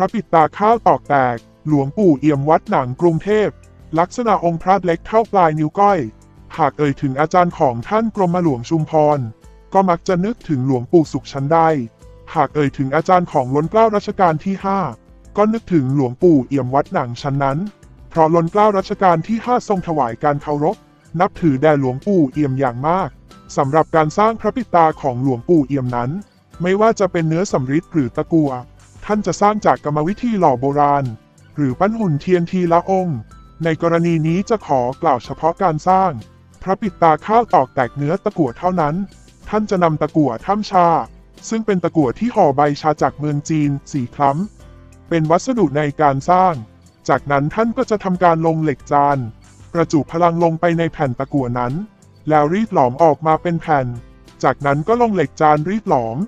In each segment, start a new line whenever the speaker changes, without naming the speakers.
ระปิดตาข้าวตอกแตก หลวงปู่เอี่ยมวัดหนังกรุงเทพ ลักษณะองค์พระเล็กเท่าปลายนิ้วก้อย หากเอ่ยถึงอาจารย์ของท่านกรมหลวงชุมพร ก็มักจะนึกถึงหลวงปู่สุขชันได้ หากเอ่ยถึงอาจารย์ของล้นเกล้ารัชกาลที่ 5 ก็นึกถึงหลวงปู่เอี่ยมวัดหนังชั้นนั้น เพราะล้นเกล้ารัชกาลที่ 5 ทรงถวายการเคารพ นับถือแด่หลวงปู่เอี่ยมอย่างมากสำหรับการสร้างพระปิดตาของหลวงปู่เอี่ยมนั้น ไม่ว่าจะเป็นเนื้อสำริดหรือตะกัว ท่านจะสร้างจากกรรมวิธีหล่อโบราณ หรือปั้นหุ่นเทียนทีละองค์ ในกรณีนี้จะขอกล่าวเฉพาะการสร้าง พระปิดตาข้าวตอกแตกเนื้อตะกั่วเท่านั้น ท่านจะนำตะกั่วถ้ำชา ซึ่งเป็นตะกั่วที่ห่อใบชาจากเมืองจีนสีคล้ำเป็นวัสดุในการสร้าง จากนั้นท่านก็จะทำการลงเหล็กจาน ประจุพลังลงไปในแผ่นตะกั่วนั้น แล้วรีดหลอมออกมาเป็นแผ่น จากนั้นก็ลงเหล็กจานรีดหลอม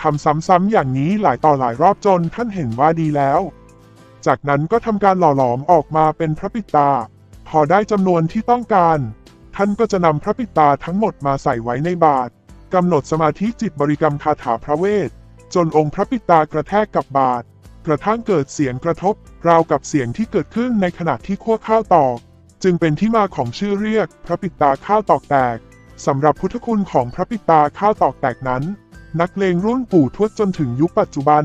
ทำซ้ำๆอย่างนี้หลายต่อหลายรอบจนท่านเห็นว่าดีแล้ว จากนั้นก็ทำการหล่อหลอมออกมาเป็นพระปิดตา พอได้จำนวนที่ต้องการ ท่านก็จะนำพระปิดตาทั้งหมดมาใส่ไว้ในบาตรกำหนดสมาธิจิตบริกรรมคาถาพระเวท จนองค์พระปิดตากระแทกกับบาตรกระทั่งเกิดเสียงกระทบ ราวกับเสียงที่เกิดขึ้นในขณะที่คั่วข้าวตอก จึงเป็นที่มาของชื่อเรียก พระปิดตาข้าวตอกแตกสำหรับพุทธคุณของพระปิดตาข้าวตอกแตกนั้น นักเลงรุ่นปู่ทวดจนถึงยุคปัจจุบัน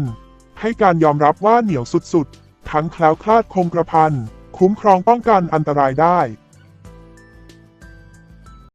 ให้การยอมรับว่าเหนียวสุดๆ ทั้งแคล้วคลาดคงกระพัน คุ้มครองป้องกันอันตรายได้